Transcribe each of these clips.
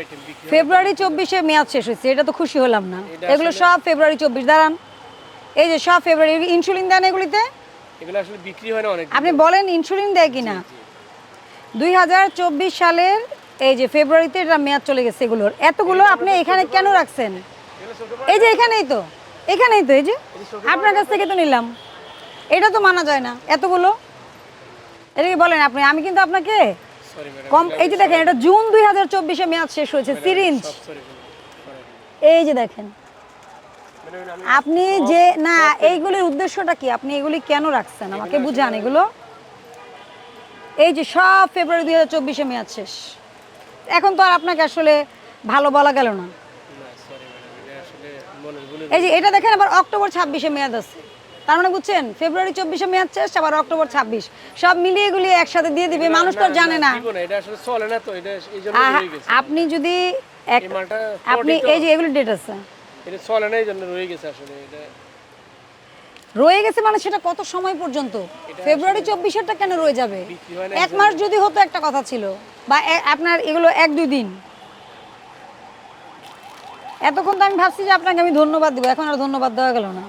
Item বিক্রি? ফেব্রুয়ারি চব্বিশে মেয়াদ শেষ হয়েছে এটা তো খুশি হলাম না। এগুলো সব ফেব্রুয়ারি চব্বিশ দাঁড়ান। এই যে সব ফেব্রুয়ারি ইনসুলিন দেন এগুলিতে? এগুলো আসলে বিক্রি হয় না অনেক আপনি বলেন ইনসুলিন দেয় কিনা? দুই হাজার চব্বিশ সালের এই যে ফেব্রুয়ারিতে এটা মেয়াদ চলে গেছে এগুলোর। এতগুলো আপনি এখানে কেন রাখছেন? এই যে এখানেই তো এখানেই তো এই যে আপনার কাছ থেকে তো নিলাম। এটা তো মানা যায় না এতগুলো? এটা কি বলেন আপনি আমি কিন্তু আপনাকে কম এই যে দেখেন এটা জুন দুই হাজার চব্বিশে মেয়াদ শেষ হয়েছে সিরিঞ্জ। এই যে দেখেন। আপনি যে না এইগুলির উদ্দেশ্যটা কি? আপনি এগুলি কেন রাখছেন? আমাকে বুঝান এগুলো। এই যে সব ফেব্রুয়ারি দুই হাজার চব্বিশে মেয়াদ শেষ। এখন তো আর আপনাকে আসলে ভালো বলা গেল না। এই যে এটা দেখেন আবার অক্টোবর ছাব্বিশে মেয়াদ আছে। তার মানে বুঝছেন? ফেব্রুয়ারি চব্বিশে মেয়াদ শেষ আবার অক্টোবর ছাব্বিশ। সব মিলিয়ে এগুলি একসাথে দিয়ে দিবে মানুষ তো জানে না। আপনি যদি আপনি এই যে এগুলি ডেট আছে। রয়ে গেছে মানে সেটা কত সময় পর্যন্ত? ফেব্রুয়ারি চব্বিশেরটা কেন রয়ে যাবে? এক মাস যদি হতো একটা কথা ছিল বা আপনার এগুলো এক দুই দিন। এতক্ষণ তো আমি ভাবছি যে আপনাকে আমি ধন্যবাদ দিব এখন আর ধন্যবাদ দেওয়া গেল না।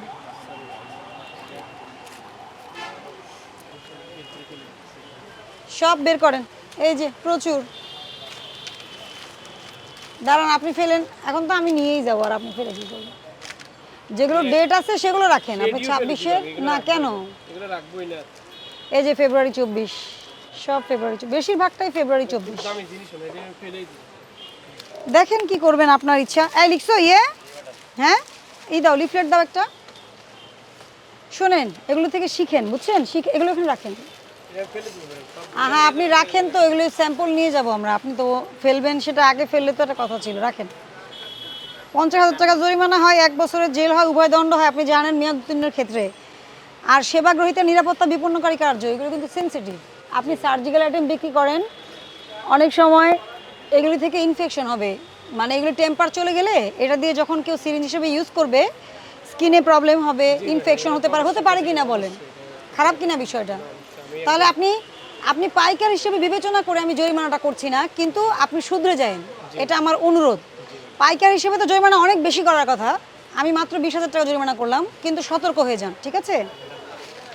সব বের করেন। এই যে প্রচুর। দাঁড়ান আপনি ফেলেন। এখন তো আমি নিয়েই যাব আর আপনি ফেলে কি করবেন? যেগুলো ডেট আছে সেগুলো রাখেন। আপনি ছাব্বিশে? না কেন? এই যে ফেব্রুয়ারি চব্বিশ। সব ফেব্রুয়ারি বেশিরভাগটাই ফেব্রুয়ারি চব্বিশ। দেখেন কি করবেন আপনার ইচ্ছা। এই লিখছো ইয়ে? হ্যাঁ? এই দাও লিফলেট দাও একটা। শোনেন এগুলো থেকে শিখেন বুঝছেন? শিখে এগুলো এখানে রাখেন। আহা আপনি রাখেন তো এগুলো স্যাম্পল নিয়ে যাব আমরা। আপনি তো ফেলবেন সেটা আগে ফেললে তো একটা কথা ছিল রাখেন। পঞ্চাশ হাজার টাকা জরিমানা হয় এক বছরের জেল হয় উভয় দণ্ড হয় আপনি জানেন মেয়াদ উত্তীর্ণের ক্ষেত্রে। আর সেবা গ্রহীতার নিরাপত্তা বিপন্নকারী কার্য এগুলো কিন্তু সেন্সিটিভ আপনি সার্জিক্যাল আইটেম বিক্রি করেন অনেক সময় এগুলি থেকে ইনফেকশন হবে। মানে এগুলো টেম্পার চলে গেলে এটা দিয়ে যখন কেউ সিরিঞ্জ হিসেবে ইউজ করবে স্কিনে প্রবলেম হবে ইনফেকশন হতে পারে হতে পারে কিনা বলেন? খারাপ কিনা বিষয়টা? তাহলে আপনি আপনি পাইকার হিসেবে বিবেচনা করে আমি জরিমানাটা করছি না কিন্তু আপনি শুধরে যান। এটা আমার অনুরোধ। পাইকার হিসেবে তো জরিমানা অনেক বেশি করার কথা। আমি মাত্র বিশ হাজার টাকা জরিমানা করলাম কিন্তু সতর্ক হয়ে যান ঠিক আছে?